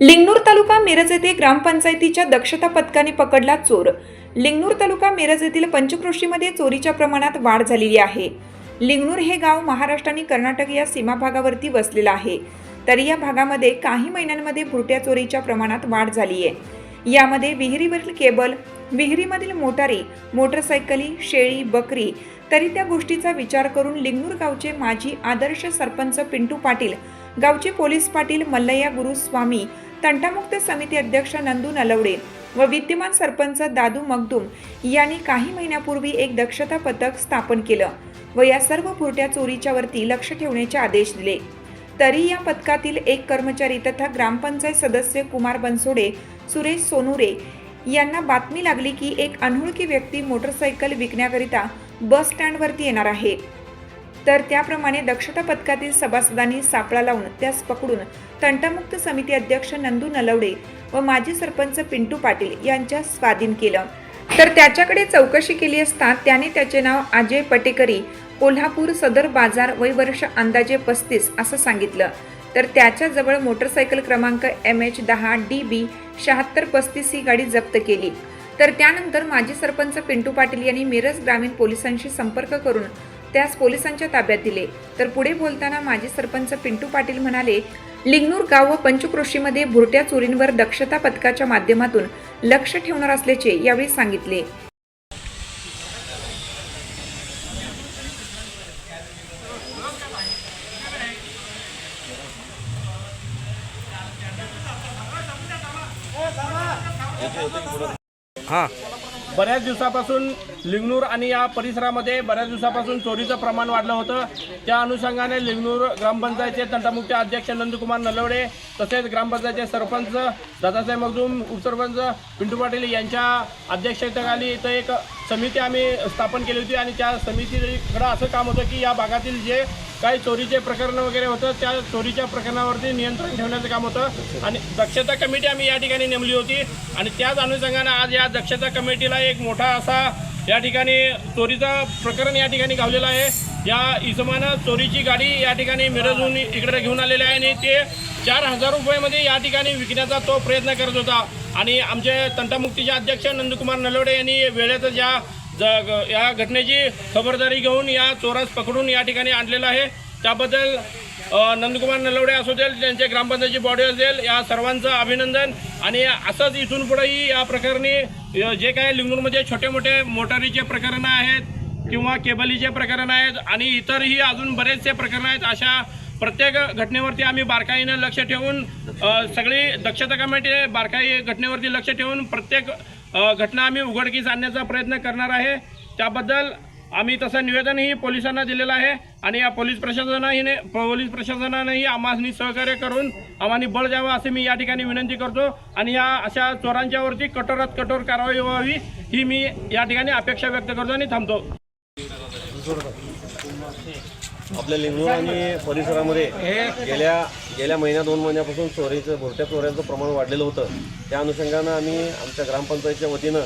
लिंगनूर तालुका मिरज येथे ग्रामपंचायतीच्या दक्षता पथकाने पकडला चोर. लिंगनूर तालुका मिरज येथील पंचकृषीमध्ये चोरीच्या प्रमाणात वाढ झालेली आहे. लिंगणूर हे गाव महाराष्ट्र आणि कर्नाटक या सीमाभागावरती वसलेलं आहे. तरी या भागामध्ये काही महिन्यांमध्ये भुरट्या चोरीच्या प्रमाणात वाढ झाली आहे यामध्ये विहिरीवरील केबल विहिरीमधील मोटारी मोटरसायकली शेळी बकरी तरी त्या गोष्टीचा विचार करून लिंगणूर गावचे माजी आदर्श सरपंच पिंटू पाटील गावचे पोलीस पाटील मल्लय्या गुरुस्वामी तंटामुक्त समिती अध्यक्ष नंदू नलवडे व विद्यमान सरपंच दादू मगदूम यांनी काही महिन्यापूर्वी एक दक्षता पथक स्थापन केलं व या सर्व भुरट्या चोरीच्या वरती लक्ष ठेवण्याचे आदेश दिले. तरी या पथकातील एक कर्मचारी तथा ग्रामपंचायत सदस्य कुमार बनसोडे सुरेश सोनुरे यांना बातमी लागली की एक अनोळखी व्यक्ती मोटरसायकल विकण्याकरिता बस स्टँडवरती येणार आहे. तर त्याप्रमाणे दक्षता पथकातील सभासदांनी सापळा लावून त्यास पकडून तंटामुक्त समिती अध्यक्ष नंदू नलवडे व माजी सरपंच पिंटू पाटील यांच्या स्वाधीन केलं. तर त्याच्याकडे चौकशी केली असता त्याने त्याचे नाव अजय पटेकरी कोल्हापूर सदर बाजार वय वर्ष अंदाजे पस्तीस असं सांगितलं. तर त्याच्याजवळ मोटरसायकल क्रमांक एम एच दहा डी बी शहात्तर पस्तीस ही गाडी जप्त केली. तर त्यानंतर माजी सरपंच पिंटू पाटील यांनी मिरज ग्रामीण पोलिसांशी संपर्क करून त्यास पोलिसांच्या ताब्यात दिले. तर पुढे बोलताना माजी सरपंच पिंटू पाटील म्हणाले लिंगनूर गाव व पंचक्रोशीमध्ये भुरट्या चोरींवर दक्षता पथकाच्या माध्यमातून लक्ष ठेवणार असल्याचे यावेळी सांगितले. हां. बऱ्याच दिवसापासून लिंगनूर आणि या परिसरामध्ये बऱ्याच दिवसापासून चोरीचं प्रमाण वाढलं होतं. त्या अनुषंगाने लिंगनूर ग्रामपंचायतचे तंटामुक्त अध्यक्ष नंदकुमार नलवडे तसेच ग्रामपंचायतचे सरपंच दादासाहेब मगदूम उपसरपंच पिंटू पाटील यांच्या अध्यक्षतेखाली इथं एक समिती आम्ही स्थापन केली होती आणि त्या समितीकडं असं काम होतं की या भागातील जे काही चोरीचे प्रकरण वगैरे होतं त्या चोरीच्या प्रकरणावरती नियंत्रण ठेवण्याचं काम होतं. आणि दक्षता कमिटी आम्ही या ठिकाणी नेमली होती. आणि त्याच अनुषंगानं आज या दक्षता कमिटीला एक मोठा असा या ठिकाणी चोरीचा प्रकरण या ठिकाणी गावलेलं आहे. या इसमानं चोरीची गाडी या ठिकाणी मिरजहून इकडे घेऊन आलेली आहे आणि ते चार हजार रुपयामध्ये या ठिकाणी विकण्याचा तो प्रयत्न करत होता. आणि आमचे तंटामुक्तीचे अध्यक्ष नंदकुमार नलवडे यांनी वेळेत ज्या ज- या घटनेची खबरदारी घेऊन या चोरास पकडून या ठिकाणी आणलेलं आहे. त्याबद्दल नंदकुमार नलवडे असू देल त्यांचे ग्रामपंचायतची बॉडी असेल या सर्वांचं अभिनंदन. आणि असंच इथून पुढेही या प्रकरणी जे काय लिंगूरमध्ये छोटे मोठे मोटारीचे प्रकरणं आहेत किंवा केबलीचे प्रकरण आहेत आणि इतरही अजून बरेचसे प्रकरणं आहेत अशा प्रत्येक घटनेवरती आम्ही बारकाईनं लक्ष ठेवून सगळी दक्षता कमिटी बारकाई घटनेवरती लक्ष ठेवून प्रत्येक घटना आम्ही उघडकीस आणण्याचा प्रयत्न करणार आहे. त्याबद्दल आम्ही तसं निवेदनही पोलिसांना दिलेलं आहे आणि या पोलीस प्रशासनाने पोलीस प्रशासनानेही आम्हाला सहकार्य करून आम्हाला बळ द्यावं असे मी या ठिकाणी विनंती करतो. आणि या अशा चोरांच्यावरती कठोरात कठोर कारवाई व्हावी ही मी या ठिकाणी अपेक्षा व्यक्त करतो आणि थांबतो. आपल्या लिंगणूर आणि परिसरामध्ये गेल्या गेल्या महिन्या दोन महिन्यापासून चोरीचं भोरट्या चोऱ्यांचं प्रमाण वाढलेलं होतं. त्या अनुषंगानं आम्ही आमच्या ग्रामपंचायतच्या वतीनं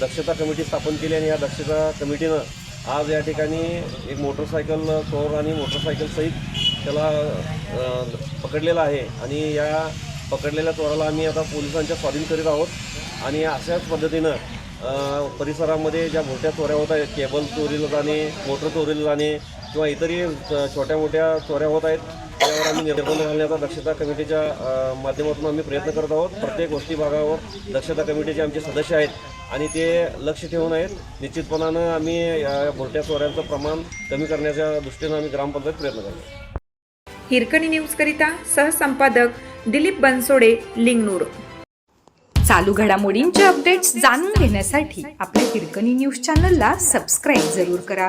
दक्षता कमिटी स्थापन केली आणि या दक्षता कमिटीनं आज या ठिकाणी एक मोटरसायकल चोर आणि मोटरसायकल सहित त्याला पकडलेला आहे. आणि या पकडलेल्या चोराला आम्ही आता पोलिसांच्या स्वाधीन करीत आहोत. आणि अशाच पद्धतीनं परिसरामध्ये ज्या मोठ्या चोऱ्या होत आहेत केबल चोरीला जाणे मोटर चोरीला जाणे किंवा इतरही छोट्या मोठ्या चोऱ्या होत आहेत त्यावर आम्ही निर्बंध घालण्याचा दक्षता कमिटीच्या माध्यमातून आम्ही प्रयत्न करत आहोत. प्रत्येक गोष्टी भागावर दक्षता कमिटीचे आमचे सदस्य आहेत आणि ते लक्ष ठेवून आहेत. निश्चितपणानं आम्ही या भोरट्या चोऱ्यांचं प्रमाण कमी करण्याच्या दृष्टीनं आम्ही ग्रामपंचायत प्रयत्न करतो हिरकणी न्यूजकरिता सहसंपादक दिलीप बनसोडे लिंगनूर. चालू घडामोडींचे अपडेट्स जाणून घेण्यासाठी आपल्या हिरकणी न्यूज चॅनलला सबस्क्राईब जरूर करा.